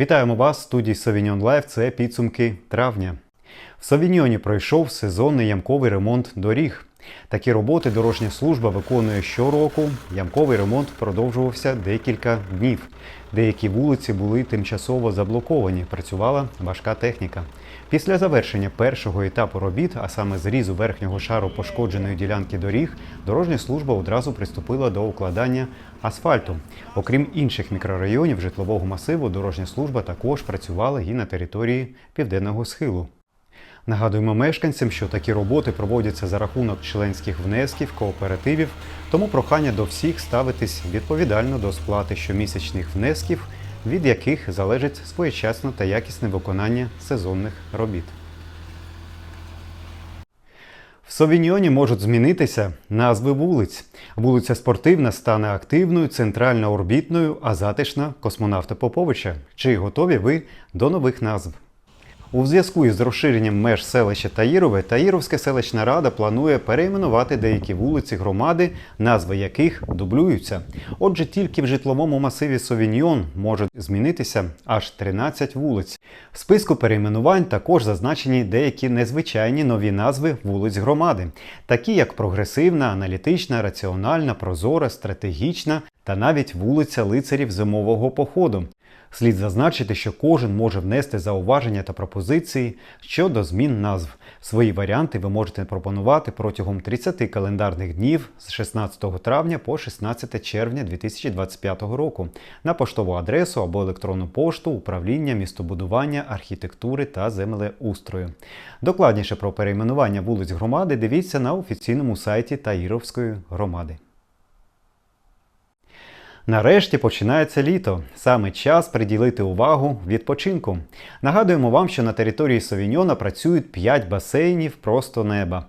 Вітаємо вас в студії Sauvignon Live. Це підсумки травня. В Савіньйоні пройшов сезонний ямковий ремонт доріг. Такі роботи дорожня служба виконує щороку. Ямковий ремонт продовжувався декілька днів. Деякі вулиці були тимчасово заблоковані, працювала важка техніка. Після завершення першого етапу робіт, а саме зрізу верхнього шару пошкодженої ділянки доріг, дорожня служба одразу приступила до укладання асфальту. Окрім інших мікрорайонів житлового масиву, дорожня служба також працювала і на території південного схилу. Нагадуємо мешканцям, що такі роботи проводяться за рахунок членських внесків, кооперативів, тому прохання до всіх ставитись відповідально до сплати щомісячних внесків, від яких залежить своєчасне та якісне виконання сезонних робіт. В Совіньйоні можуть змінитися назви вулиць. Вулиця Спортивна стане активною, центральна орбітною, а затишна космонавта Поповича. Чи готові ви до нових назв? У зв'язку із розширенням меж селища Таїрове, Таїровська селищна рада планує перейменувати деякі вулиці громади, назви яких дублюються. Отже, тільки в житловому масиві Совіньйон можуть змінитися аж 13 вулиць. В списку перейменувань також зазначені деякі незвичайні нові назви вулиць громади, такі як прогресивна, аналітична, раціональна, прозора, стратегічна та навіть вулиця лицарів зимового походу. Слід зазначити, що кожен може внести зауваження та пропозиції щодо змін назв. Свої варіанти ви можете пропонувати протягом 30 календарних днів з 16 травня по 16 червня 2025 року на поштову адресу або електронну пошту управління містобудування, архітектури та землеустрою. Докладніше про перейменування вулиць громади дивіться на офіційному сайті Таїровської громади. Нарешті починається літо. Саме час приділити увагу відпочинку. Нагадуємо вам, що на території Совіньйона працюють 5 басейнів просто неба.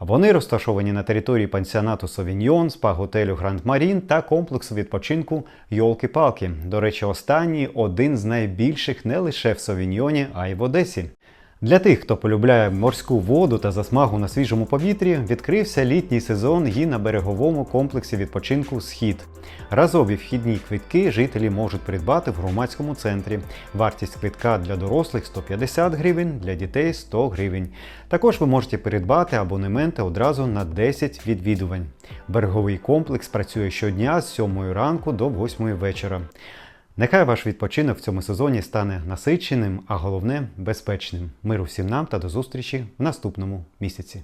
Вони розташовані на території пансіонату Совіньйон, спа-готелю Гранд Марін та комплексу відпочинку Йолки-Палки. До речі, останній один з найбільших не лише в Совіньйоні, а й в Одесі. Для тих, хто полюбляє морську воду та засмагу на свіжому повітрі, відкрився літній сезон і на береговому комплексі відпочинку Схід. Разові вхідні квитки жителі можуть придбати в громадському центрі. Вартість квитка для дорослих 150 гривень, для дітей 100 гривень. Також ви можете придбати абонементи одразу на 10 відвідувань. Береговий комплекс працює щодня з 7 ранку до 8 вечора. Нехай ваш відпочинок в цьому сезоні стане насиченим, а головне безпечним. Миру всім нам та до зустрічі в наступному місяці.